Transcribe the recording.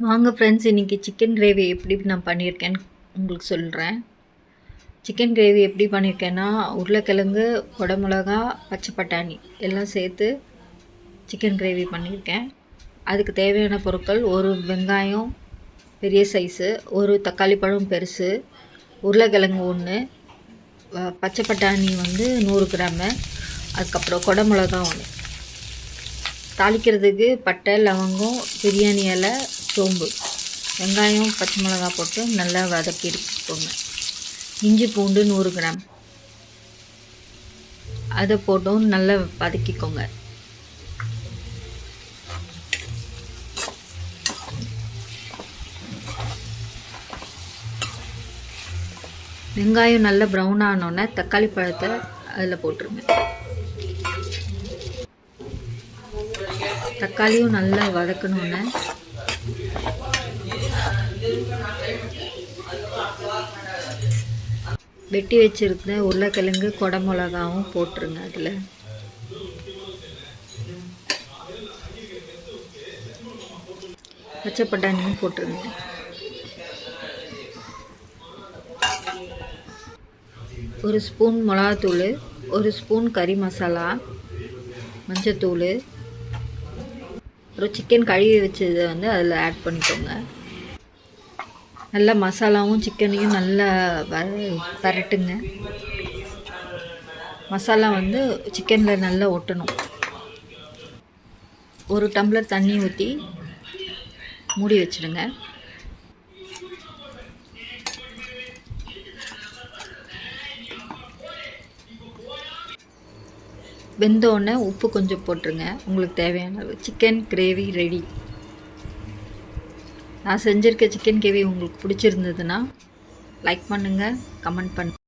வாங்க ஃப்ரெண்ட்ஸ் இன்றைக்கி chicken gravy எப்படி நான் பண்ணியிருக்கேன்னு உங்களுக்கு சொல்கிறேன் சிக்கன் கிரேவி எப்படி பண்ணியிருக்கேன்னா உருளைக்கிழங்கு குடமிளகா பச்சை பட்டாணி எல்லாம் சேர்த்து சிக்கன் கிரேவி பண்ணியிருக்கேன். அதுக்கு தேவையான பொருட்கள் ஒரு வெங்காயம் பெரிய சைஸு ஒரு தக்காளி பழம் பெருசு உருளைக்கிழங்கு ஒன்று பச்சை பட்டாணி வந்து நூறு கிராமு அதுக்கப்புறம் குடமிளகா ஒன்று தாளிக்கிறதுக்கு பட்டை லவங்கம் பிரியாணி இலை சோம்பு. வெங்காயம் பச்சை மிளகா போட்டு நல்லா வதக்கி எடுத்துக்கோங்க. இஞ்சி பூண்டு நூறு கிராம். அதை போட்டும் நல்லா வதக்கிக்கோங்க. வெங்காயம் நல்லா ப்ரௌன் ஆனோடனே தக்காளி பழத்தை அதில் போட்டுருங்க. தக்காளியும் நல்லா வதக்கணுன்னு வெட்டி வச்சுருந்த உருளைக்கிழங்கு கொடை மிளகாவும் போட்டுருங்க அதில். பச்சை பட்டாணியும் போட்டுருங்க. ஒரு ஸ்பூன் மிளகாத்தூள் ஒரு ஸ்பூன் கறி மசாலா மஞ்சத்தூள் ஒரு சிக்கன் கழுவி வச்சதை வந்து அதில் ஆட் பண்ணிக்கோங்க. நல்லா மசாலாவும் சிக்கனையும் நல்லா வர பரட்டுங்க மசாலா வந்து சிக்கனில் நல்லா ஒட்டணும். ஒரு டம்ளர் தண்ணி ஊற்றி மூடி வச்சுடுங்க. வெந்தோடனே உப்பு கொஞ்சம் போட்டுருங்க. உங்களுக்கு தேவையான அளவு. சிக்கன் கிரேவி ரெடி நான் செஞ்சுருக்க சிக்கன் கிரேவி உங்களுக்கு பிடிச்சிருந்ததுன்னா லைக் பண்ணுங்கள் கமெண்ட் பண்ணுங்கள்